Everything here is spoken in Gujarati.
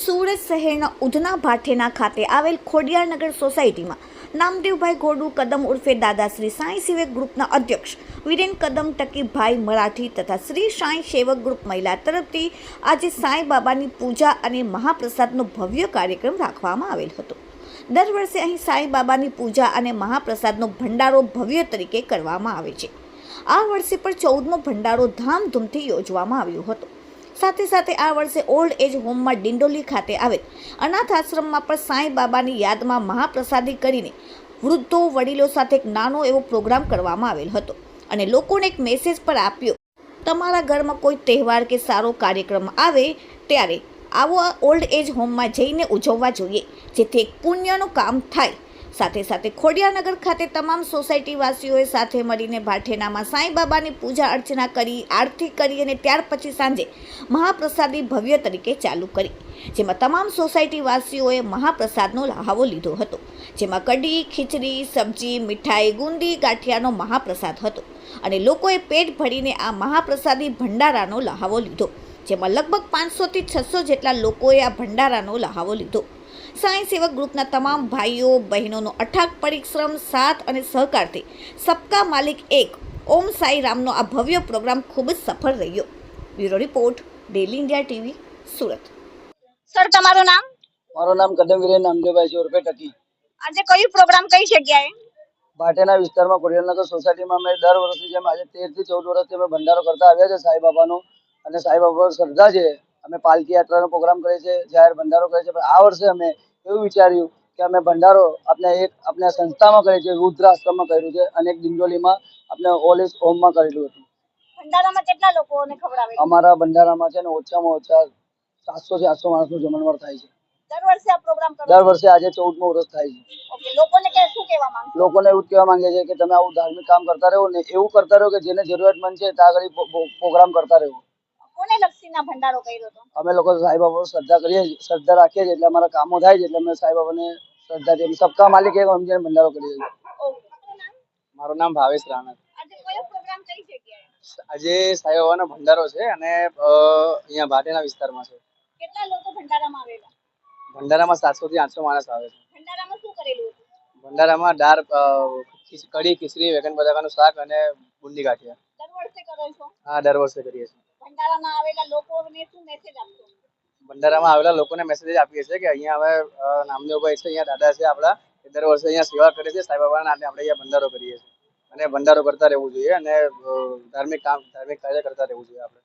સુરત શહેરના ઉધના ભાઠેના ખાતે આવેલ ખોડિયારનગર સોસાયટીમાં નામદેવભાઈ ગોડુ કદમ ઉર્ફે દાદાશ્રી સાંઈ સેવક ગ્રુપના અધ્યક્ષ વિરેન કદમ ટકીભાઈ મરાઠી તથા શ્રી સાંઈ સેવક ગ્રુપ મહિલા તરફથી આજે સાંઈ બાબાની પૂજા અને મહાપ્રસાદનો ભવ્ય કાર્યક્રમ રાખવામાં આવેલ હતો. દર વર્ષે અહીં સાંઈ બાબાની પૂજા અને મહાપ્રસાદનો ભંડારો ભવ્ય તરીકે કરવામાં આવે છે. આ વર્ષે પણ ચૌદમો ભંડારો ધામધૂમથી યોજવામાં આવ્યો હતો. સાથે સાથે આ વર્ષે ઓલ્ડ એજ હોમમાં ડિંડોલી ખાતે આવેલ અનાથ આશ્રમમાં પણ સાંઈ બાબાની યાદમાં મહાપ્રસાદી કરીને વૃદ્ધો વડીલો સાથે એક નાનો એવો પ્રોગ્રામ કરવામાં આવેલ હતો અને લોકોને એક મેસેજ પર આપ્યો, તમારા ઘરમાં કોઈ તહેવાર કે સારો કાર્યક્રમ આવે ત્યારે આવો ઓલ્ડ એજ હોમમાં જઈને ઉજવવા જોઈએ, જેથી એક પુણ્યનું કામ થાય સાથે સાથે ખોડિયાનગર ખાતે તમામ સોસાયટીવાસીઓએ સાથે મળીને ભાઠેનામાં સાંઈ બાબાની પૂજા અર્ચના કરી, આરતી કરી અને ત્યાર પછી સાંજે મહાપ્રસાદી ભવ્ય તરીકે ચાલુ કરી, જેમાં તમામ સોસાયટીવાસીઓએ મહાપ્રસાદનો લહાવો લીધો હતો, જેમાં કઢી, ખીચડી, સબ્જી, મીઠાઈ, ગુંદી, ગાંઠિયાનો મહાપ્રસાદ હતો અને લોકોએ પેટ ભરીને આ મહાપ્રસાદી ભંડારાનો લહાવો લીધો, જેમાં લગભગ પાંચસોથી છસો જેટલા લોકોએ આ ભંડારાનો લહાવો લીધો. સાંઈ સેવક ગ્રુપના તમામ ભાઈઓ બહેનોનો અઠાક પરિશ્રમ સાથ અને સહકારથી સબકા માલિક એક. ઓમ સાઈ રામનો આ ભવ્ય પ્રોગ્રામ ખૂબ જ સફળ રહ્યો. Bureau report daily India TV Surat. Sir તમારું નામ? મારું નામ કદમ વિરેન નામદેવભાઈ છે ઉર્ફે ટકી આજે કયું પ્રોગ્રામ કઈ જગ્યાએ? ભાટેના વિસ્તારમાં કોડિયાનગર સોસાયટીમાં અમે દર વર્ષની જેમ આજે તેરથી ચૌદ વર્ષથી અમે ભંડારો કરતા આવ્યા છે સાંઈબાબાનો અને સાંઈબાબા પર શ્રદ્ધા છે. અમે પાલકી યાત્રાનો પ્રોગ્રામ કરીએ છીએ જાહેર ભંડારો કરીએ છીએ. પણ આ વર્ષે અમે એવું વિચાર્યું કે અમે ભંડારો આપણે એક આપણે સંસ્થામાં કરીએ છીએ રુદ્રાશ્રમમાં કર્યું છે અને એક દિંડોલીમાં આપણે ઓલ એજ હોમમાં કરેલું હતું. ભંડારામાં કેટલા લોકોને ખવડાવે અમારા ભંડારામાં છે ને ઓછામાં ઓછા સાતસો થી આઠસો માણસનું જમણવાર થાય છે. દર વર્ષે આ પ્રોગ્રામ કરો દર વર્ષે આજે ચૌદમો વર્ષ થાય છે. ઓકે લોકોને કે શું કહેવા માંગો લોકોને એવું કહેવા માંગે છે કે તમે આવું ધાર્મિક કામ કરતા રહો ને એવું કરતા રહો કે જેને જરૂરિયાતમંદ છે ત્યાં આગળ પ્રો- પ્રો- પ્રોગ્રામ કરતા રહો. કોને લક્ષીના ભંડારો કર્યો હતો? અમે લોકો સાંઈબાબા પર શ્રદ્ધા કરીએ શ્રદ્ધા રાખીએ છીએ એટલે અમારા કામો થાય છે એટલે અમે સાંઈબાબાને શ્રદ્ધા દઈએ સબકા માલિક એક અમે ભંડારો કરીએ છીએ? મારું નામ ભાવેશ રાણા આજે સાંઈ પ્રોગ્રામ કઈ જગ્યાએ આજે સાઈબાબાનો ભંડારો છે અને અહીંયા ભાટેના વિસ્તારમાં છે. કેટલા લોકો ભંડારામાં આવેલા? ભંડારામાં સાતસો થી આઠસો માણસ આવે છે. ભંડારામાં શું કરેલું ભંડારામાં દાળ કઢી ખીચડી વેગન બટાકાનું શાક અને બુંદી ગાંઠિયા. દર વર્ષે કરો છો? આ દર વર્ષે કરીએ છીએ આવેલા લોકોને શું મેસેજ આપશો ભંડારામાં આવેલા લોકોને મેસેજ આપીએ છીએ કે અહીંયા હવે નામદેવભાઈ છે, અહીંયા દાદા છે, આપણા. દર વર્ષે અહીંયા સેવા કરે છે સાંઈબાબાના નામે આપણે અહીંયા ભંડારો કરીએ છીએ. અને ભંડારો કરતા રહેવું જોઈએ અને ધાર્મિક કામ, ધાર્મિક કાર્ય કરતા રહેવું જોઈએ આપણે.